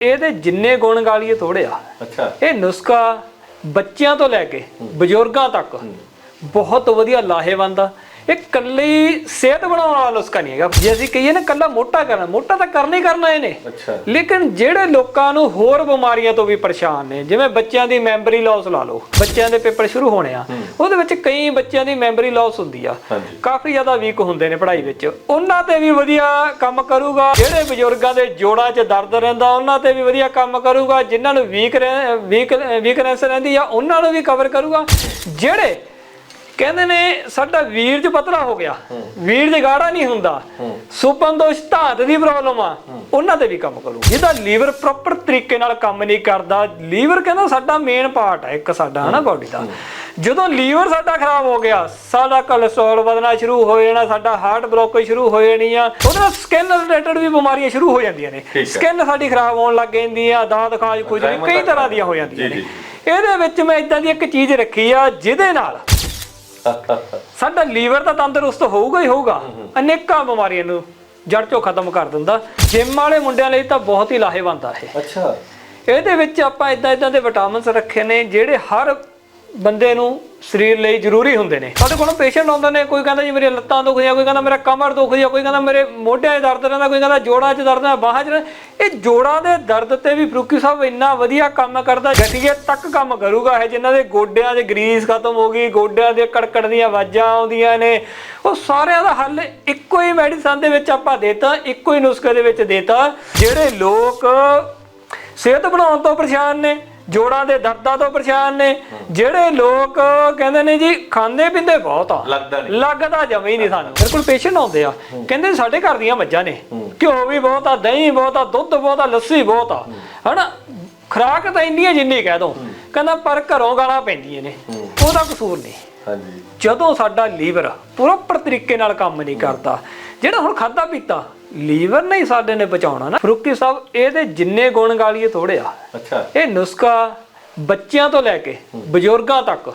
ਇਹਦੇ ਜਿੰਨੇ ਗੁਣ ਗਾਲੀਏ ਥੋੜੇ ਆ। ਅੱਛਾ। ਇਹ ਨੁਸਖਾ ਬੱਚਿਆਂ ਤੋਂ ਲੈ ਕੇ ਬਜ਼ੁਰਗਾਂ ਤੱਕ ਬਹੁਤ ਵਧੀਆ ਲਾਹੇਵੰਦ ਆ। ਇਹ ਕੱਲੀ ਸਿਹਤ ਬਣਾਉਣ ਵਾਲਾ ਨੁਸਖਾ ਨਹੀਂ ਹੈਗਾ। ਜੇ ਅਸੀਂ ਕਹੀਏ ਨਾ ਕੱਲਾ ਮੋਟਾ ਕਰਨਾ ਮੋਟਾ ਤਾਂ ਕਰਨਾ ਹੀ ਕਰਨਾ ਇਹਨੇ। ਅੱਛਾ। ਲੇਕਿਨ ਜਿਹੜੇ ਲੋਕਾਂ ਨੂੰ ਹੋਰ ਬਿਮਾਰੀਆਂ ਤੋਂ ਵੀ ਪਰੇਸ਼ਾਨ ਨੇ ਜਿਵੇਂ ਬੱਚਿਆਂ ਦੀ ਮੈਮਰੀ ਲਾਸ ਲਾ ਲਓ ਬੱਚਿਆਂ ਦੇ ਪੇਪਰ ਸ਼ੁਰੂ ਹੋਣੇ ਆ ਉਹਦੇ ਵਿੱਚ ਕਈ ਬੱਚਿਆਂ ਦੀ ਮੈਮਰੀ ਲਾਸ ਹੁੰਦੀ ਆ। ਕਾਫੀ ਜ਼ਿਆਦਾ ਵੀਕ ਹੁੰਦੇ ਨੇ ਪੜ੍ਹਾਈ ਵਿੱਚ। ਉਹਨਾਂ ਤੇ ਵੀ ਵਧੀਆ ਕੰਮ ਕਰੂਗਾ। ਜਿਹੜੇ ਬਜ਼ੁਰਗਾਂ ਦੇ ਜੋੜਾਂ 'ਚ ਦਰਦ ਰਹਿੰਦਾ ਉਹਨਾਂ ਤੇ ਵੀ ਵਧੀਆ ਕੰਮ ਕਰੂਗਾ। ਜਿਨ੍ਹਾਂ ਨੂੰ ਵੀਕ ਵੀਕ ਵੀਕਨੈਸ ਰਹਿੰਦੀ ਆ ਉਹਨਾਂ ਨੂੰ ਵੀ ਕਵਰ ਕਰੂਗਾ। ਜਿਹੜੇ ਕਹਿੰਦੇ ਨੇ ਸਾਡਾ ਵੀਰਜ ਪਤਲਾ ਹੋ ਗਿਆ। ਵੀਰਜ ਗਾੜਾ ਨਹੀਂ ਹੁੰਦਾ ਸੁਪਨ ਦੋਸ਼ ਧਾਤ ਦੀ ਪ੍ਰੋਬਲਮ ਆ। ਉਹਨਾਂ ਤੇ ਵੀ ਕੰਮ ਕਰੂ ਜਿਹਦਾ ਲੀਵਰ ਪ੍ਰੋਪਰ ਤਰੀਕੇ ਨਾਲ ਕੰਮ ਨਹੀਂ ਕਰਦਾ ਲੀਵਰ ਕਹਿੰਦਾ ਸਾਡਾ ਮੇਨ ਪਾਰਟ ਹੈ ਇੱਕ ਸਾਡਾ ਹਨਾ ਬਾਡੀ ਦਾ। ਜਦੋਂ ਲੀਵਰ ਸਾਡਾ ਖਰਾਬ ਹੋ ਗਿਆ ਸਾਡਾ ਕੋਲੇਸਟ੍ਰੋਲ ਵਧਣਾ ਸ਼ੁਰੂ ਹੋ ਜਾਣਾ ਸਾਡਾ ਹਾਰਟ ਬਲੌਕੇਜ ਸ਼ੁਰੂ ਹੋ ਜਾਣੀ ਆ ਉਹਦੇ ਨਾਲ ਸਕਿਨ ਰਿਲੇਟਡ ਵੀ ਬਿਮਾਰੀਆਂ ਸ਼ੁਰੂ ਹੋ ਜਾਂਦੀਆਂ ਨੇ। ਸਕਿਨ ਸਾਡੀ ਖਰਾਬ ਹੋਣ ਲੱਗ ਜਾਂਦੀ ਆ ਦਾਦ ਖਾਜ ਕੁਝ ਕਈ ਤਰ੍ਹਾਂ ਦੀਆਂ ਹੋ ਜਾਂਦੀਆਂ ਨੇ। ਇਹਦੇ ਵਿੱਚ ਮੈਂ ਇਦਾਂ ਦੀ ਇੱਕ ਚੀਜ਼ ਰੱਖੀ ਆ ਜਿਹਦੇ ਨਾਲ ਸਾਡਾ ਲੀਵਰ ਤਾਂ ਤੰਦਰੁਸਤ ਹੋਊਗਾ ਹੀ ਹੋਊਗਾ। ਅਨੇਕਾਂ ਬਿਮਾਰੀਆਂ ਨੂੰ ਜੜ ਚੋਂ ਖਤਮ ਕਰ ਦਿੰਦਾ। ਜਿਮ ਵਾਲੇ ਮੁੰਡਿਆਂ ਲਈ ਤਾਂ ਬਹੁਤ ਹੀ ਲਾਹੇਵੰਦ ਆ ਇਹ। ਅੱਛਾ। ਇਹਦੇ ਵਿੱਚ ਆਪਾਂ ਇਦਾਂ ਇਦਾਂ ਦੇ ਵਿਟਾਮਿਨਸ ਰੱਖੇ ਨੇ ਜਿਹੜੇ ਹਰ ਬੰਦੇ ਨੂੰ ਸਰੀਰ ਲਈ ਜ਼ਰੂਰੀ ਹੁੰਦੇ ਨੇ ਸਾਡੇ ਕੋਲ ਪੇਸ਼ੈਂਟ ਆਉਂਦੇ ਨੇ, ਕੋਈ ਕਹਿੰਦਾ ਜੀ ਮੇਰੀਆਂ ਲੱਤਾਂ ਦੁਖਦੀਆਂ ਕੋਈ ਕਹਿੰਦਾ ਮੇਰਾ ਕਮਰ ਦੁਖਦੀ ਆ ਕੋਈ ਕਹਿੰਦਾ ਮੇਰੇ ਮੋਢਿਆਂ 'ਚ ਦਰਦ ਰਹਿੰਦਾ, ਕੋਈ ਕਹਿੰਦਾ ਜੋੜਾਂ 'ਚ ਦਰਦ ਹੈ ਬਾਹਾਂ 'ਚ ਰਹਿੰਦਾ। ਇਹ ਜੋੜਾਂ ਦੇ ਦਰਦ ਤੇ ਵੀ ਫਰੂਕੀ ਸਾਹਿਬ ਇੰਨਾ ਵਧੀਆ ਕੰਮ ਕਰਦਾ ਗਠੀਏ ਤੱਕ ਕੰਮ ਕਰੂਗਾ, ਇਹ ਜਿਨ੍ਹਾਂ ਦੇ ਗੋਡਿਆਂ 'ਚ ਗਰੀਸ ਖਤਮ ਹੋ ਗਈ, ਗੋਡਿਆਂ ਦੇ ਕੜਕੜ ਦੀਆਂ ਆਵਾਜ਼ਾਂ ਆਉਂਦੀਆਂ ਨੇ, ਉਹ ਸਾਰਿਆਂ ਦਾ ਹੱਲ ਇੱਕੋ ਹੀ ਮੈਡੀਸਨ ਦੇ ਵਿੱਚ ਆਪਾਂ ਦੇਤਾ, ਇੱਕੋ ਹੀ ਨੁਸਖੇ ਦੇ ਵਿੱਚ ਦੇਤਾ, ਜਿਹੜੇ ਲੋਕ ਸਿਹਤ ਬਣਾਉਣ ਤੋਂ ਪਰੇਸ਼ਾਨ ਨੇ ਜੋੜਾਂ ਦੇ ਦਰਦਾਂ ਤੋਂ ਪਰੇਸ਼ਾਨ ਨੇ। ਜਿਹੜੇ ਲੋਕ ਕਹਿੰਦੇ ਨੇ ਜੀ ਖਾਂਦੇ ਪੀਂਦੇ ਬਹੁਤ ਆ। ਲੱਗਦਾ ਨਹੀਂ। ਲੱਗਦਾ ਜਮੇ ਹੀ ਨਹੀਂ ਸਾਨੂੰ। ਮੇਰੇ ਕੋਲ ਪੇਸ਼ੈਂਟ ਆਉਂਦੇ ਆ। ਕਹਿੰਦੇ ਸਾਡੇ ਘਰ ਦੀਆਂ ਮੱਝਾਂ ਨੇ। ਘਿਓ ਵੀ ਬਹੁਤ ਆ ਦਹੀਂ ਬਹੁਤ ਆ ਦੁੱਧ ਬਹੁਤ ਆ ਲੱਸੀ ਬਹੁਤ ਆ। ਹਨਾ? ਖਰਾਕ ਤਾਂ ਇੰਨੀ ਜਿੰਨੀ ਕਹਿ ਦੋ। ਕਹਿੰਦਾ ਪਰ ਘਰੋਂ ਗਾਲਾਂ ਪੈਂਦੀਆਂ ਨੇ। ਉਹਦਾ ਕਸੂਰ ਨਹੀਂ। ਹਾਂਜੀ। ਜਦੋਂ ਸਾਡਾ ਲੀਵਰ ਪ੍ਰੋਪਰ ਤਰੀਕੇ ਨਾਲ ਕੰਮ ਨਹੀਂ ਕਰਦਾ ਜਿਹੜਾ ਹੁਣ ਖਾਦਾ ਪੀਤਾ ਲੀਵਰ ਨਹੀਂ ਸਾਡੇ ਨੇ ਬਚਾਉਣਾ ਨਾ। ਫਰੂਕੀ ਸਾਹਿਬ ਇਹਦੇ ਜਿੰਨੇ ਗੁਣ ਗਾਲੀਏ ਥੋੜੇ ਆ। ਅੱਛਾ। ਇਹ ਨੁਸਖਾ ਬੱਚਿਆਂ ਤੋਂ ਲੈ ਕੇ ਬਜ਼ੁਰਗਾਂ ਤੱਕ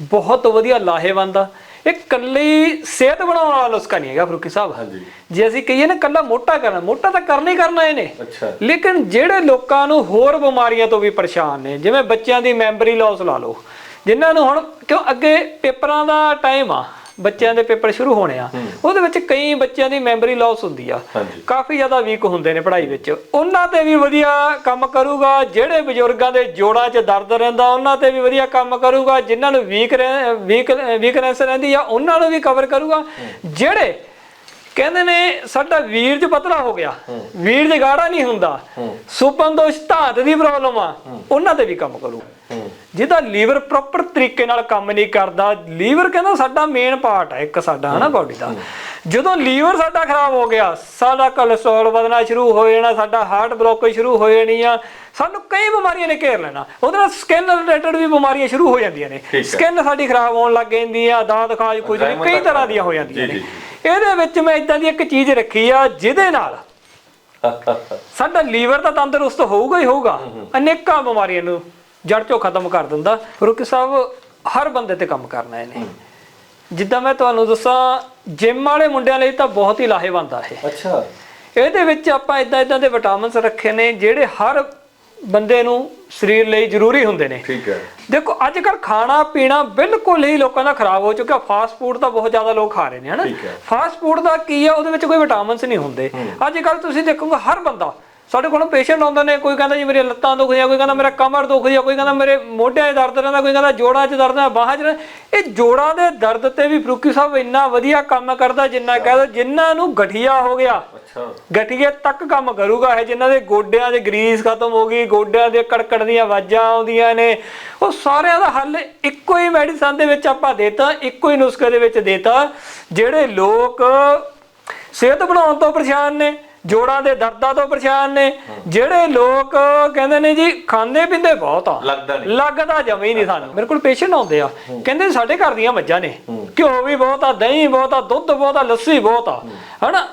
ਬਹੁਤ ਵਧੀਆ ਲਾਹੇਵੰਦ ਆ। ਇਹ ਕੱਲੀ ਸਿਹਤ ਬਣਾਉਣ ਵਾਲਾ ਨੁਸਖਾ ਨਹੀਂ ਹੈਗਾ ਫਰੂਕੀ ਸਾਹਿਬ। ਹਾਂਜੀ। ਜੇ ਅਸੀਂ ਕਹੀਏ ਨਾ ਕੱਲਾ ਮੋਟਾ ਕਰਨਾ ਮੋਟਾ ਤਾਂ ਕਰਨਾ ਹੀ ਕਰਨਾ ਇਹਨੇ। ਅੱਛਾ। ਲੇਕਿਨ ਜਿਹੜੇ ਲੋਕਾਂ ਨੂੰ ਹੋਰ ਬਿਮਾਰੀਆਂ ਤੋਂ ਵੀ ਪਰੇਸ਼ਾਨ ਨੇ ਜਿਵੇਂ ਬੱਚਿਆਂ ਦੀ ਮੈਮਰੀ ਲਾਸ ਲਾ ਲਓ ਜਿਨ੍ਹਾਂ ਨੂੰ ਹੁਣ ਕਿਉਂ ਅੱਗੇ ਪੇਪਰਾਂ ਦਾ ਟਾਈਮ ਆ ਬੱਚਿਆਂ ਦੇ ਪੇਪਰ ਸ਼ੁਰੂ ਹੋਣੇ ਆ। ਉਹਦੇ ਵਿੱਚ ਕਈ ਬੱਚਿਆਂ ਦੀ ਮੈਮਰੀ ਲਾਸ ਹੁੰਦੀ ਆ। ਕਾਫੀ ਜ਼ਿਆਦਾ ਵੀਕ ਹੁੰਦੇ ਨੇ ਪੜ੍ਹਾਈ ਵਿੱਚ। ਉਹਨਾਂ ਤੇ ਵੀ ਵਧੀਆ ਕੰਮ ਕਰੂਗਾ ਜਿਹੜੇ ਬਜ਼ੁਰਗਾਂ ਦੇ ਜੋੜਾਂ 'ਚ ਦਰਦ ਰਹਿੰਦਾ ਉਹਨਾਂ ਤੇ ਵੀ ਵਧੀਆ ਕੰਮ ਕਰੂਗਾ। ਜਿਨ੍ਹਾਂ ਨੂੰ ਵੀਕ ਵੀਕ ਵੀਕਨੈਸ ਰਹਿੰਦੀ ਆ ਉਹਨਾਂ ਨੂੰ ਵੀ ਕਵਰ ਕਰੂਗਾ। ਜਿਹੜੇ ਕਹਿੰਦੇ ਨੇ ਸਾਡਾ ਵੀਰਜ ਪਤਲਾ ਹੋ ਗਿਆ। ਵੀਰਜ ਗਾੜਾ ਨਹੀਂ ਹੁੰਦਾ। ਸੁਪਨ ਦੋਸ਼ ਧਾਤ ਦੀ ਪ੍ਰੋਬਲਮ ਆ। ਉਹਨਾਂ ਤੇ ਵੀ ਕੰਮ ਕਰੂ ਜਿਹਦਾ ਲੀਵਰ ਪ੍ਰੋਪਰ ਤਰੀਕੇ ਨਾਲ ਕੰਮ ਨਹੀਂ ਕਰਦਾ ਲੀਵਰ ਕਹਿੰਦਾ ਸਾਡਾ ਮੇਨ ਪਾਰਟ ਹੈ ਇੱਕ ਸਾਡਾ ਹਨਾ ਬਾਡੀ ਦਾ। ਜਦੋਂ ਲੀਵਰ ਸਾਡਾ ਖਰਾਬ ਹੋ ਗਿਆ ਸਾਡਾ ਕੋਲੇਸਟ੍ਰੋਲ ਵਧਣਾ ਸ਼ੁਰੂ ਹੋ ਜਾਣਾ ਸਾਡਾ ਹਾਰਟ ਬਲੌਕੇਜ ਸ਼ੁਰੂ ਹੋ ਜਾਣੀ ਆ ਸਾਨੂੰ ਕਈ ਬਿਮਾਰੀਆਂ ਨੇ ਘੇਰ ਲੈਣਾ। ਉਹਦੇ ਨਾਲ ਸਕਿਨ ਰਿਲੇਟਡ ਵੀ ਬਿਮਾਰੀਆਂ ਸ਼ੁਰੂ ਹੋ ਜਾਂਦੀਆਂ ਨੇ। ਸਕਿਨ ਸਾਡੀ ਖਰਾਬ ਹੋਣ ਲੱਗ ਜਾਂਦੀ ਆ ਦਾਦ ਖਾਜ ਕੁਝ ਕਈ ਤਰ੍ਹਾਂ ਦੀਆਂ ਹੋ ਜਾਂਦੀਆਂ ਨੇ। ਇਹਦੇ ਵਿੱਚ ਮੈਂ ਇਦਾਂ ਦੀ ਇੱਕ ਚੀਜ਼ ਰੱਖੀ ਆ ਜਿਹਦੇ ਨਾਲ ਸਾਡਾ ਲੀਵਰ ਤਾਂ ਤੰਦਰੁਸਤ ਹੋਊਗਾ ਹੀ ਹੋਊਗਾ ਅਨੇਕਾਂ ਬਿਮਾਰੀਆਂ ਨੂੰ ਜੜ ਚੋਂ ਖਤਮ ਕਰ ਦਿੰਦਾ। ਫਰੂਕੀ ਸਾਹਿਬ ਹਰ ਬੰਦੇ ਤੇ ਕੰਮ ਕਰਨਾ ਇਹਨੇ। ਜਿੱਦਾਂ ਮੈਂ ਤੁਹਾਨੂੰ ਦੱਸਾਂ ਜਿਮ ਵਾਲੇ ਮੁੰਡਿਆਂ ਲਈ ਤਾਂ ਬਹੁਤ ਹੀ ਲਾਹੇਵੰਦ ਆ ਇਹ। ਅੱਛਾ। ਇਹਦੇ ਵਿੱਚ ਆਪਾਂ ਇਦਾਂ ਇਦਾਂ ਦੇ ਵਿਟਾਮਿਨਸ ਰੱਖੇ ਨੇ ਜਿਹੜੇ ਹਰ ਬੰਦੇ ਨੂੰ ਸਰੀਰ ਲਈ ਜ਼ਰੂਰੀ ਹੁੰਦੇ ਨੇ। ਠੀਕ ਹੈ। ਦੇਖੋ ਅੱਜ ਕੱਲ ਖਾਣਾ ਪੀਣਾ ਬਿਲਕੁਲ ਹੀ ਲੋਕਾਂ ਦਾ ਖਰਾਬ ਹੋ ਚੁੱਕਿਆ। ਫਾਸਟ ਫੂਡ ਤਾਂ ਬਹੁਤ ਜ਼ਿਆਦਾ ਲੋਕ ਖਾ ਰਹੇ ਨੇ ਹਨਾ? ਹੈ। ਫਾਸਟ ਫੂਡ ਦਾ ਕੀ ਆ ਉਹਦੇ ਵਿੱਚ ਕੋਈ ਵਿਟਾਮਿਨਸ ਨਹੀਂ ਹੁੰਦੇ। ਅੱਜ ਕੱਲ ਤੁਸੀਂ ਦੇਖੋਗੇ ਹਰ ਬੰਦਾ ਸਾਡੇ ਕੋਲ ਪੇਸ਼ੈਂਟ ਆਉਂਦੇ ਨੇ ਕੋਈ ਕਹਿੰਦਾ ਜੀ ਮੇਰੀਆਂ ਲੱਤਾਂ ਦੁਖਦੀਆਂ ਕੋਈ ਕਹਿੰਦਾ ਮੇਰਾ ਕਮਰ ਦੁਖਦੀ ਆ ਕੋਈ ਕਹਿੰਦਾ ਮੇਰੇ ਮੋਢਿਆਂ 'ਚ ਦਰਦ ਰਹਿੰਦਾ ਕੋਈ ਕਹਿੰਦਾ ਜੋੜਾਂ 'ਚ ਦਰਦ ਹੈ ਬਾਹਾਂ 'ਚ ਰਹਿੰਦਾ। ਇਹ ਜੋੜਾਂ ਦੇ ਦਰਦ ਤੇ ਵੀ ਫਰੂਕੀ ਸਾਹਿਬ ਇੰਨਾ ਵਧੀਆ ਕੰਮ ਕਰਦਾ ਜਿੰਨਾ ਕਹਿ ਦੋ ਜਿਨ੍ਹਾਂ ਨੂੰ ਗਠੀਆ ਹੋ ਗਿਆ ਅੱਛਾ ਗਠੀਏ ਤੱਕ ਕੰਮ ਕਰੂਗਾ ਇਹ ਜਿਨ੍ਹਾਂ ਦੇ ਗੋਡਿਆਂ 'ਚ ਗਰੀਸ ਖਤਮ ਹੋ ਗਈ ਗੋਡਿਆਂ ਦੇ ਕੜਕੜ ਦੀਆਂ ਆਵਾਜ਼ਾਂ ਆਉਂਦੀਆਂ ਨੇ ਉਹ ਸਾਰਿਆਂ ਦਾ ਹੱਲ ਇੱਕੋ ਹੀ ਮੈਡੀਸਨ ਦੇ ਵਿੱਚ ਆਪਾਂ ਦੇਤਾ ਇੱਕੋ ਹੀ ਨੁਸਖੇ ਦੇ ਵਿੱਚ ਦੇਤਾ ਜਿਹੜੇ ਲੋਕ ਸਿਹਤ ਬਣਾਉਣ ਤੋਂ ਪਰੇਸ਼ਾਨ ਨੇ ਜੋੜਾਂ ਦੇ ਦਰਦਾਂ ਤੋਂ ਪਰੇਸ਼ਾਨ ਨੇ। ਜਿਹੜੇ ਲੋਕ ਕਹਿੰਦੇ ਨੇ ਜੀ ਖਾਂਦੇ ਪੀਂਦੇ ਬਹੁਤ ਆ। ਲੱਗਦਾ ਨਹੀਂ। ਲੱਗਦਾ ਜਮੇ ਹੀ ਨਹੀਂ ਸਾਨੂੰ। ਮੇਰੇ ਕੋਲ ਪੇਸ਼ੈਂਟ ਆਉਂਦੇ ਆ। ਕਹਿੰਦੇ ਸਾਡੇ ਘਰ ਦੀਆਂ ਮੱਝਾਂ ਨੇ। ਘਿਓ ਵੀ ਬਹੁਤ ਆ ਦਹੀਂ ਬਹੁਤ ਆ ਦੁੱਧ ਬਹੁਤ ਆ ਲੱਸੀ ਬਹੁਤ ਆ। ਹਨਾ?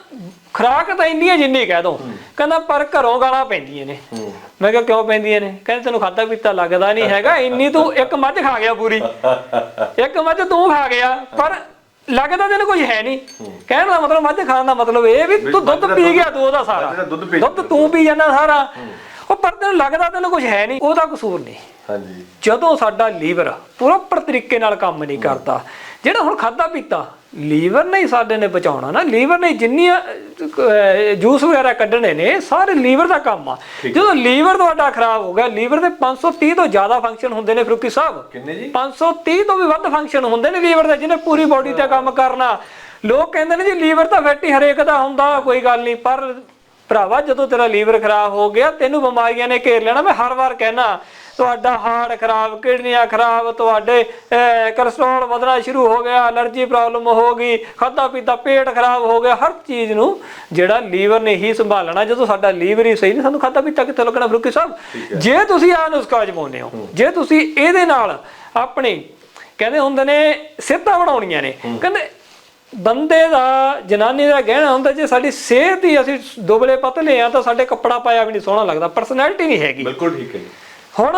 ਖਰਾਕ ਤਾਂ ਇੰਨੀ ਜਿੰਨੀ ਕਹਿ ਦੋ। ਕਹਿੰਦਾ ਪਰ ਘਰੋਂ ਗਾਲਾਂ ਪੈਂਦੀਆਂ ਨੇ। ਮੈਂ ਕਿਹਾ ਕਿਉਂ ਪੈਂਦੀਆਂ ਨੇ? ਕਹਿੰਦੇ ਤੈਨੂੰ ਖਾਦਾ ਪੀਤਾ ਲੱਗਦਾ ਨਹੀਂ ਹੈਗਾ। ਇੰਨੀ ਤੂੰ ਇੱਕ ਮੱਝ ਖਾ ਗਿਆ ਪੂਰੀ। ਇੱਕ ਮੱਝ ਤੂੰ ਖਾ ਗਿਆ। ਪਰ ਲੱਗਦਾ ਤੈਨੂੰ ਕੁਝ ਹੈ ਨਹੀਂ। ਕਹਿਣ ਦਾ ਮਤਲਬ ਮੱਝ ਖਾਣ ਦਾ ਮਤਲਬ ਇਹ ਵੀ ਤੂੰ ਦੁੱਧ ਪੀ ਗਿਆ ਤੂੰ ਉਹਦਾ ਸਾਰਾ। ਦੁੱਧ ਤੂੰ ਪੀ ਜਾਂਦਾ ਸਾਰਾ। ਉਹ ਪਰ ਤੈਨੂੰ ਲੱਗਦਾ ਤੈਨੂੰ ਕੁਝ ਹੈ ਨਹੀਂ ਉਹਦਾ ਕਸੂਰ ਨਹੀਂ। ਹਾਂਜੀ। ਜਦੋਂ ਸਾਡਾ ਲੀਵਰ ਪ੍ਰੋਪਰ ਤਰੀਕੇ ਨਾਲ ਕੰਮ ਨਹੀਂ ਕਰਦਾ ਜਿਹੜਾ ਹੁਣ ਖਾਦਾ ਪੀਤਾ ਲੀਵਰ ਨਹੀਂ ਸਾਡੇ ਨੇ ਬਚਾਉਣਾ ਨਾ ਲੀਵਰ ਨੇ ਜਿੰਨੀਆਂ ਜੂਸ ਵਗੈਰਾ ਕੱਢਣੇ ਨੇ ਸਾਰੇ ਲੀਵਰ ਦਾ ਕੰਮ ਆ। ਜਦੋਂ ਲੀਵਰ ਤੁਹਾਡਾ ਖਰਾਬ ਹੋ ਗਿਆ ਲੀਵਰ ਦੇ 530 ਤੋਂ ਜ਼ਿਆਦਾ ਫੰਕਸ਼ਨ ਹੁੰਦੇ ਨੇ ਫਰੂਕੀ ਸਾਹਿਬ। ਕਿੰਨੇ ਜੀ? 530 ਤੋਂ ਵੀ ਵੱਧ ਫੰਕਸ਼ਨ ਹੁੰਦੇ ਨੇ ਲੀਵਰ ਦੇ ਜਿਹਨੇ ਪੂਰੀ ਬਾਡੀ ਤੇ ਕੰਮ ਕਰਨਾ। ਲੋਕ ਕਹਿੰਦੇ ਨੇ ਜੀ ਲੀਵਰ ਤਾਂ ਫੈਟੀ ਹਰੇਕ ਦਾ ਹੁੰਦਾ ਕੋਈ ਗੱਲ ਨਹੀਂ ਪਰ ਭਰਾਵਾ ਜਦੋਂ ਤੇਰਾ ਲੀਵਰ ਖਰਾਬ ਹੋ ਗਿਆ ਤੈਨੂੰ ਬਿਮਾਰੀਆਂ ਨੇ ਘੇਰ ਲੈਣਾ ਮੈਂ ਹਰ ਵਾਰ ਕਹਿਣਾ ਤੁਹਾਡਾ ਹਾਰਟ ਖਰਾਬ ਕਿਡਨੀਆਂ ਖਰਾਬ ਤੁਹਾਡੇ ਕੋਲੇਸਟ੍ਰੋਲ ਵਧਣਾ ਸ਼ੁਰੂ ਹੋ ਗਿਆ ਅਲਰਜੀ ਪ੍ਰੋਬਲਮ ਹੋ ਗਈ ਖਾਦਾ ਪੀਤਾ ਪੇਟ ਖਰਾਬ ਹੋ ਗਿਆ ਹਰ ਚੀਜ਼ ਨੂੰ ਜਿਹੜਾ ਲੀਵਰ ਨੇ ਹੀ ਸੰਭਾਲਣਾ ਜਦੋਂ ਸਾਡਾ ਲੀਵਰ ਹੀ ਸਹੀ ਨਹੀਂ ਸਾਨੂੰ ਖਾਦਾ ਪੀਤਾ ਕਿੱਥੇ ਲੱਗਣਾ ਫਰੂਕੀ ਸਾਹਿਬ? ਜੇ ਤੁਸੀਂ ਆ ਨੁਸਖਾ ਅਜਮਾਉਂਦੇ ਹੋ ਜੇ ਤੁਸੀਂ ਇਹਦੇ ਨਾਲ ਆਪਣੀ ਕਹਿੰਦੇ ਹੁੰਦੇ ਨੇ ਸਿਹਤਾਂ ਬਣਾਉਣੀਆਂ ਨੇ ਕਹਿੰਦੇ ਬੰਦੇ ਦਾ ਜਨਾਨੀ ਦਾ ਗਹਿਣਾ ਹੁੰਦਾ ਜੇ ਸਾਡੀ ਸਿਹਤ ਹੀ ਅਸੀਂ ਦੁਬਲੇ ਪਤਲੇ ਆ ਤਾਂ ਸਾਡੇ ਕੱਪੜਾ ਪਾਇਆ ਵੀ ਨਹੀਂ ਸੋਹਣਾ ਲੱਗਦਾ ਪਰਸਨੈਲਿਟੀ ਨਹੀਂ ਹੈਗੀ। ਬਿਲਕੁਲ ਠੀਕ ਹੈ ਹੁਣ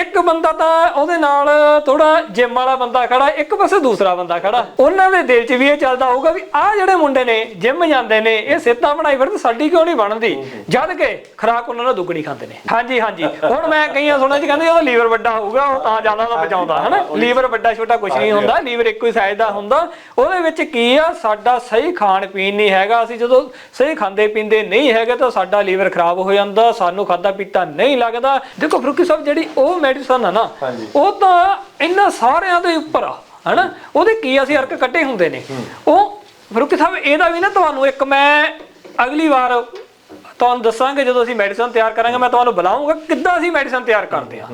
ਇੱਕ ਬੰਦਾ ਤਾਂ ਉਹਦੇ ਨਾਲ ਥੋੜਾ ਜਿਮ ਵਾਲਾ ਬੰਦਾ ਖੜਾ ਇੱਕ ਪਾਸੇ ਦੂਸਰਾ ਬੰਦਾ ਖੜਾ। ਉਹਨਾਂ ਦੇ ਦਿਲ 'ਚ ਵੀ ਇਹ ਚੱਲਦਾ ਹੋਊਗਾ ਵੀ ਆਹ ਜਿਹੜੇ ਮੁੰਡੇ ਨੇ ਜਿਮ ਜਾਂਦੇ ਨੇ ਇਹ ਸਿਹਤਾਂ ਬਣਾਈ ਫਿਰਦੇ ਸਾਡੀ ਕਿਉਂ ਨਹੀਂ ਬਣਦੀ? ਜਦ ਕਿ ਖਰਾਕ ਉਹਨਾਂ ਨਾਲ ਦੁੱਗਣੀ ਖਾਂਦੇ ਨੇ। ਹਾਂਜੀ ਹਾਂਜੀ। ਹੁਣ ਮੈਂ ਕਈਆਂ ਸੁਣਿਆ ਚ ਕਹਿੰਦੇ ਉਹਦਾ ਲੀਵਰ ਵੱਡਾ ਹੋਊਗਾ ਉਹ ਤਾਂ ਜ਼ਿਆਦਾ ਦਾ ਬਚਾਉਂਦਾ ਹਨਾ? ਲੀਵਰ ਵੱਡਾ ਛੋਟਾ ਕੁਝ ਨਹੀਂ ਹੁੰਦਾ ਲੀਵਰ ਇੱਕੋ ਹੀ ਸਾਈਜ਼ ਦਾ ਹੁੰਦਾ। ਉਹਦੇ ਵਿੱਚ ਕੀ ਆ ਸਾਡਾ ਸਹੀ ਖਾਣ ਪੀਣ ਨਹੀਂ ਹੈਗਾ ਅਸੀਂ ਜਦੋਂ ਸਹੀ ਖਾਂਦੇ ਪੀਂਦੇ ਨਹੀਂ ਹੈਗੇ ਤਾਂ ਸਾਡਾ ਲੀਵਰ ਖਰਾਬ ਹੋ ਜਾਂਦਾ ਸਾਨੂੰ ਖਾਦਾ ਪੀਤਾ ਨਹੀਂ ਲੱਗਦਾ। ਦੇਖੋ ਫਰੂਕੀ ਸਾਹਿਬ ਜਿਹੜੀ ਉਹ ਮੈਡੀਸਨ ਆ ਨਾ। ਉਹ ਤਾਂ ਇਹਨਾਂ ਸਾਰਿਆਂ ਦੇ ਉੱਪਰ ਆ ਹਨਾ? ਉਹਦੇ ਕੀ ਅਸੀਂ ਅਰਕ ਕੱਟੇ ਹੁੰਦੇ ਨੇ। ਉਹ ਫਰੂਕੀ ਸਾਹਿਬ ਇਹਦਾ ਵੀ ਨਾ ਤੁਹਾਨੂੰ ਇੱਕ ਮੈਂ ਅਗਲੀ ਵਾਰ ਤੁਹਾਨੂੰ ਦੱਸਾਂਗੇ ਜਦੋਂ ਅਸੀਂ ਮੈਡੀਸਨ ਤਿਆਰ ਕਰਾਂਗੇ ਮੈਂ ਤੁਹਾਨੂੰ ਬੁਲਾਉਂਗਾ ਕਿੱਦਾਂ ਅਸੀਂ ਮੈਡੀਸਨ ਤਿਆਰ ਕਰਦੇ ਆ।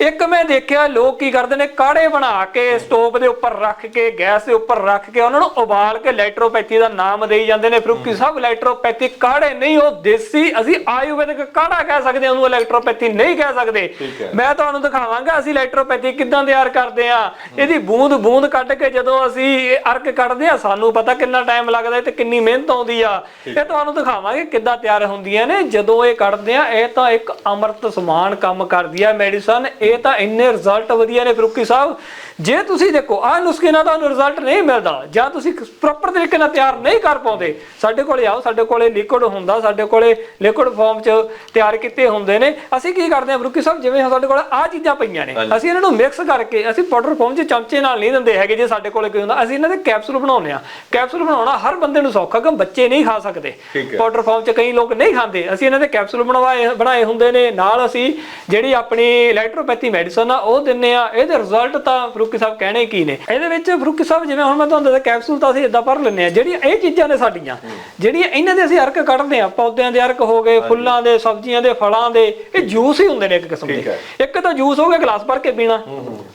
ਇੱਕ ਮੈਂ ਦੇਖਿਆ ਲੋਕ ਕੀ ਕਰਦੇ ਨੇ? ਕਾੜੇ ਬਣਾ ਕੇ ਸਟੋਵ ਦੇ ਉੱਪਰ ਰੱਖ ਕੇ ਗੈਸ ਦੇ ਉੱਪਰ ਰੱਖ ਕੇ ਉਹਨਾਂ ਨੂੰ ਉਬਾਲ ਕੇ ਲੈਟਰੋਪੈਥੀ ਦਾ ਨਾਮ ਦੇਈ ਜਾਂਦੇ ਨੇ। ਫਰੂਕੀ ਸਾਹਿਬ ਲੈਟਰੋਪੈਥੀ ਕਾੜੇ ਨਹੀਂ ਉਹ ਦੇਸੀ ਅਸੀਂ ਆਯੁਰਵੈਦਿਕ ਕਾੜਾ ਕਹਿ ਸਕਦੇ ਹਾਂ ਉਹਨੂੰ ਇਲੈਕਟ੍ਰੋਪੈਥੀ ਨਹੀਂ ਕਹਿ ਸਕਦੇ। ਮੈਂ ਤੁਹਾਨੂੰ ਦਿਖਾਵਾਂਗਾ ਅਸੀਂ ਇਲੈਕਟ੍ਰੋਪੈਥੀ ਕਿੱਦਾਂ ਤਿਆਰ ਕਰਦੇ ਆ ਇਹਦੀ ਬੂੰਦ ਬੂੰਦ ਕੱਢ ਕੇ ਜਦੋਂ ਅਸੀਂ ਅਰਕ ਕੱਢਦੇ ਆ ਸਾਨੂੰ ਪਤਾ ਕਿੰਨਾ ਟਾਈਮ ਲੱਗਦਾ ਤੇ ਕਿੰਨੀ ਮਿਹਨਤ ਆਉਂਦੀ ਆ। ਇਹ ਤੁਹਾਨੂੰ ਦਿਖਾਵਾਂਗੇ ਕਿੱਦਾਂ ਤਿਆਰ ਹੁੰਦੀਆਂ ਨੇ। ਜਦੋਂ ਇਹ ਕੱਢਦੇ ਆ ਇਹ ਤਾਂ ਇੱਕ ਅੰਮ੍ਰਿਤ ਸਮਾਨ ਕੰਮ ਕਰਦੀ ਆ ਮੈਡੀਸਨ ਇਹ ਤਾਂ ਇੰਨੇ ਰਿਜ਼ਲਟ ਵਧੀਆ ਨੇ ਫਰੂਕੀ ਸਾਹਿਬ। ਜੇ ਤੁਸੀਂ ਦੇਖੋ ਆਹ ਨੁਸਖੇ ਨਾਲ ਤੁਹਾਨੂੰ ਰਿਜ਼ਲਟ ਨਹੀਂ ਮਿਲਦਾ ਜਾਂ ਤੁਸੀਂ ਪ੍ਰੋਪਰ ਤਰੀਕੇ ਨਾਲ ਤਿਆਰ ਨਹੀਂ ਕਰ ਪਾਉਂਦੇ ਸਾਡੇ ਕੋਲੇ ਆਓ ਸਾਡੇ ਕੋਲੇ ਲਿਕੁਇਡ ਹੁੰਦਾ ਸਾਡੇ ਕੋਲੇ ਲਿਕੁਇਡ ਫਾਰਮ 'ਚ ਤਿਆਰ ਕੀਤੇ ਹੁੰਦੇ ਨੇ। ਅਸੀਂ ਕੀ ਕਰਦੇ ਹਾਂ ਫਰੂਕੀ ਸਾਹਿਬ ਜਿਵੇਂ ਸਾਡੇ ਕੋਲ ਆਹ ਚੀਜ਼ਾਂ ਪਈਆਂ ਨੇ ਅਸੀਂ ਇਹਨਾਂ ਨੂੰ ਮਿਕਸ ਕਰਕੇ ਅਸੀਂ ਪਾਊਡਰ ਫਾਰਮ 'ਚ ਚਮਚੇ ਨਾਲ ਨਹੀਂ ਦਿੰਦੇ ਹੈਗੇ ਜੇ ਸਾਡੇ ਕੋਲੇ ਕੋਈ ਹੁੰਦਾ ਅਸੀਂ ਇਹਨਾਂ ਦੇ ਕੈਪਸੂਲ ਬਣਾਉਂਦੇ ਆ ਕੈਪਸੂਲ ਬਣਾਉਣਾ ਹਰ ਬੰਦੇ ਨੂੰ ਸੌਖਾ ਕਿ ਬੱਚੇ ਨਹੀਂ ਖਾ ਸਕਦੇ। ਪਾਊਡਰ ਫਾਰਮ 'ਚ ਕਈ ਲੋਕ ਨਹੀਂ ਖਾਂਦੇ। ਅਸੀਂ ਇਹਨਾਂ ਦੇ ਕੈਪਸੂਲ ਬਣਵਾਏ ਬਣਾਏ ਹੁੰਦੇ ਨੇ ਨਾਲ ਅਸੀਂ ਜਿਹੜੀ ਆਪਣੀ ਇਲੈਕਟ੍ਰੋਪੈਥੀ ਮੈਡੀਸਨ ਆ ਉਹ ਦਿੰਨੇ ਆ ਇਹਦੇ ਰਿਜ਼ਲਟ ਤਾਂ ਫਰੂਕੀ ਸਾਹਿਬ ਕਹਿਣੇ ਕੀ ਨੇ? ਇਹਦੇ ਵਿੱਚ ਫਰੂਕੀ ਸਾਹਿਬ ਜਿਵੇਂ ਹੁਣ ਮੈਂ ਤੁਹਾਨੂੰ ਦੱਸਿਆ ਕੈਪਸੂਲ ਤਾਂ ਅਸੀਂ ਇਦਾਂ ਭਰ ਲੈਂਦੇ ਆ ਜਿਹੜੀਆਂ ਇਹ ਚੀਜ਼ਾਂ ਨੇ ਸਾਡੀਆਂ ਜਿਹੜੀਆਂ ਇਹਨਾਂ ਦੇ ਅਸੀਂ ਅਰਕ ਕੱਢਦੇ ਆ ਪੌਦਿਆਂ ਦੇ ਅਰਕ ਹੋ ਗਏ ਫੁੱਲਾਂ ਦੇ ਸਬਜ਼ੀਆਂ ਦੇ ਫਲਾਂ ਦੇ ਇਹ ਜੂਸ ਹੀ ਹੁੰਦੇ ਨੇ ਇੱਕ ਕਿਸਮ ਦੇ। ਇੱਕ ਤਾਂ ਜੂਸ ਹੋ ਗਿਆ ਗਲਾਸ ਭਰ ਕੇ ਪੀਣਾ।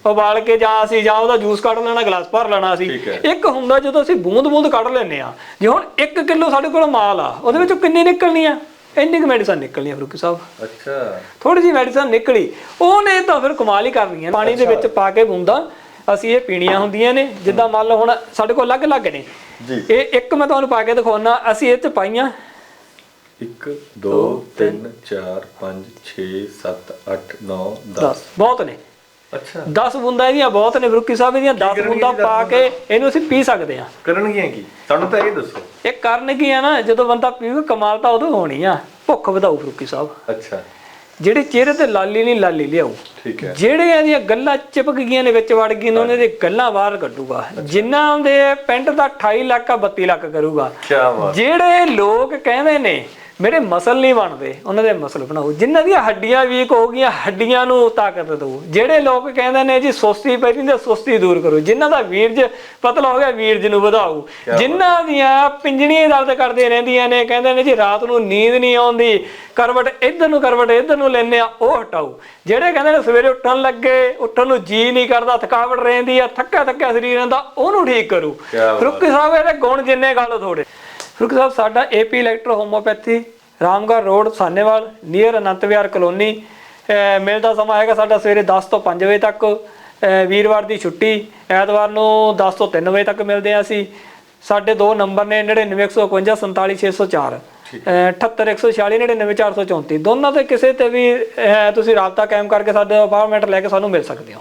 ਉਬਾਲ ਕੇ ਜਾਂ ਅਸੀਂ ਜਾਂ ਉਹਦਾ ਜੂਸ ਕੱਢ ਲੈਣਾ ਗਲਾਸ ਭਰ ਲੈਣਾ ਸੀ ਠੀਕ ਹੈ। ਇੱਕ ਹੁੰਦਾ ਜਦੋਂ ਅਸੀਂ ਬੂੰਦ ਬੂੰਦ ਕੱਢ ਲੈਂਦੇ ਆ ਜੇ ਹੁਣ 1 ਕਿਲੋ ਸਾਡੇ ਕੋਲ ਮਾਲ ਆ ਉਹਦੇ ਵਿੱਚੋਂ ਕਿੰਨੀ ਨਿਕਲਣੀ ਆ? ਇੰਨੀ ਕੁ ਮੈਡੀਸਨ ਨਿਕਲਣੀ ਫਰੂਕੀ ਸਾਹਿਬ। ਅੱਛਾ। ਥੋੜੀ ਜਿਹੀ ਮੈਡੀਸਨ ਨਿਕਲੀ। ਉਹਨੇ ਤਾਂ ਫਿਰ ਕਮਾਲ ਹੀ ਕਰਨੀ ਹੈ ਪਾਣੀ ਦੇ ਵਿੱਚ ਪਾ ਕੇ ਬੂੰਦਾ ਅਸੀਂ ਇਹ ਪੀਣੀਆਂ ਹੁੰਦੀਆਂ ਨੇ। ਜਿੱਦਾਂ ਮੰਨ ਲਓ ਹੁਣ ਸਾਡੇ ਕੋਲ ਅਲੱਗ-ਅਲੱਗ ਨੇ। ਜੀ। ਇਹ ਇੱਕ ਮੈਂ ਤੁਹਾਨੂੰ ਪਾ ਕੇ ਦਿਖਾਉਣਾ ਅਸੀਂ ਇਹ ਚ ਪਾਈਆਂ। 1 2 3 4 5 6 7 8 9 10 10 ਬਹੁਤ ਨੇ। ਅੱਛਾ। 10 ਬੂੰਦਾਂ ਇਹਦੀਆਂ ਬਹੁਤ ਨੇ ਫਰੂਕੀ ਸਾਹਿਬ ਇਹਦੀਆਂ 10 ਕਰਨਗੀਆਂ ਬੂੰਦਾਂ ਪਾ ਕੇ ਇਹਨੂੰ ਅਸੀਂ ਪੀ ਸਕਦੇ ਹਾਂ। ਕਰਨਗੀਆਂ ਕੀ? ਸਾਨੂੰ ਤਾਂ ਇਹ ਦੱਸੋ। ਇਹ ਕਾਰਨ ਕੀ ਆ ਨਾ ਜਦੋਂ ਬੰਦਾ ਪੀਵੇ ਕਮਾਲ ਤਾਂ ਉਦੋਂ ਹੋਣੀ ਆ। ਭੁੱਖ ਵਧਾਊ ਫਰੂਕੀ ਸਾਹਿਬ। ਅੱਛਾ। ਜਿਹੜੇ ਚਿਹਰੇ ਤੇ ਲਾਲੀ ਨਹੀਂ ਲਾਲੀ ਲਿਆਊ ਠੀਕ ਹੈ। ਜਿਹੜੇ ਇਹਦੀਆਂ ਗੱਲਾਂ ਚਿਪਕ ਗਈਆਂ ਨੇ ਵਿੱਚ ਵੜ ਗਈਆਂ ਨੇ ਉਹਨਾਂ ਦੇ ਗੱਲਾਂ ਬਾਹਰ ਕੱਢੂਗਾ। ਜਿਨ੍ਹਾਂ ਦੇ ਪੈਂਟ ਦਾ 28 ਲੱਖ ਆ 32 ਲੱਖ ਕਰੂਗਾ। ਕੀ ਬਾਤ। ਜਿਹੜੇ ਲੋਕ ਕਹਿੰਦੇ ਨੇ ਮੇਰੇ ਮਸਲ ਨਹੀਂ ਬਣਦੇ ਉਹਨਾਂ ਦੇ ਮਸਲ ਬਣਾਓ। ਜਿਨ੍ਹਾਂ ਦੀਆਂ ਹੱਡੀਆਂ ਵੀਕ ਹੋ ਗਈਆਂ ਹੱਡੀਆਂ ਨੂੰ ਤਾਕਤ ਦਿਓ। ਜਿਹੜੇ ਲੋਕ ਕਹਿੰਦੇ ਨੇ ਜੀ ਸੁਸਤੀ ਪੈ ਰਹੀ ਤੇ ਸੁਸਤੀ ਦੂਰ ਕਰੋ। ਜਿਨ੍ਹਾਂ ਦਾ ਵੀਰਜ ਪਤਲਾ ਹੋ ਗਿਆ ਵੀਰਜ ਨੂੰ ਵਧਾਓ। ਜਿਨ੍ਹਾਂ ਦੀਆਂ ਪਿੰਜਣੀਆਂ ਦਰਦ ਕਰਦੇ ਰਹਿੰਦੀਆਂ ਨੇ ਕਹਿੰਦੇ ਨੇ ਜੀ ਰਾਤ ਨੂੰ ਨੀਂਦ ਨਹੀਂ ਆਉਂਦੀ। ਕਰਵਟ ਇੱਧਰ ਨੂੰ ਕਰਵਟ ਇੱਧਰ ਨੂੰ ਲੈਨੇ ਆ ਉਹ ਹਟਾਓ। ਜਿਹੜੇ ਕਹਿੰਦੇ ਨੇ ਸਵੇਰੇ ਉੱਠਣ ਲੱਗੇ ਉੱਠਣ ਨੂੰ ਜੀ ਨਹੀਂ ਕਰਦਾ ਥਕਾਵਟ ਰਹਿੰਦੀ ਆ ਥੱਕਾ ਥੱਕਾ ਸਰੀਰ ਰਹਿੰਦਾ ਉਹਨੂੰ ਠੀਕ ਕਰੂ। ਫਰੂਕੀ ਸਾਹਿਬ ਇਹਦੇ ਗੁਣ ਜਿੰਨੇ ਗੱਲ ਥੋੜੇ ਫਰੂਕ ਸਾਹਿਬ ਸਾਡਾ AP electro homeopathy Ramgarh road Sahnewal near Anant Vihar colony. ਮਿਲਦਾ ਸਮਾਂ ਹੈਗਾ ਸਾਡਾ ਸਵੇਰੇ 10 ਤੋਂ 5 ਵਜੇ ਤੱਕ। ਵੀਰਵਾਰ ਦੀ ਛੁੱਟੀ ਐਤਵਾਰ ਨੂੰ 10 ਤੋਂ 3 ਵਜੇ ਤੱਕ ਮਿਲਦੇ ਆ ਅਸੀਂ। ਸਾਡੇ ਦੋ ਨੰਬਰ ਨੇ 99151 47604 78146 99434 ਦੋਨਾਂ ਤੇ ਕਿਸੇ ਤੇ ਵੀ ਤੁਸੀਂ ਰਾਬਤਾ ਕਾਇਮ ਕਰਕੇ ਸਾਡੇ ਅਪਾਰਟਮੈਂਟ ਲੈ ਕੇ ਸਾਨੂੰ ਮਿਲ ਸਕਦੇ ਹੋ।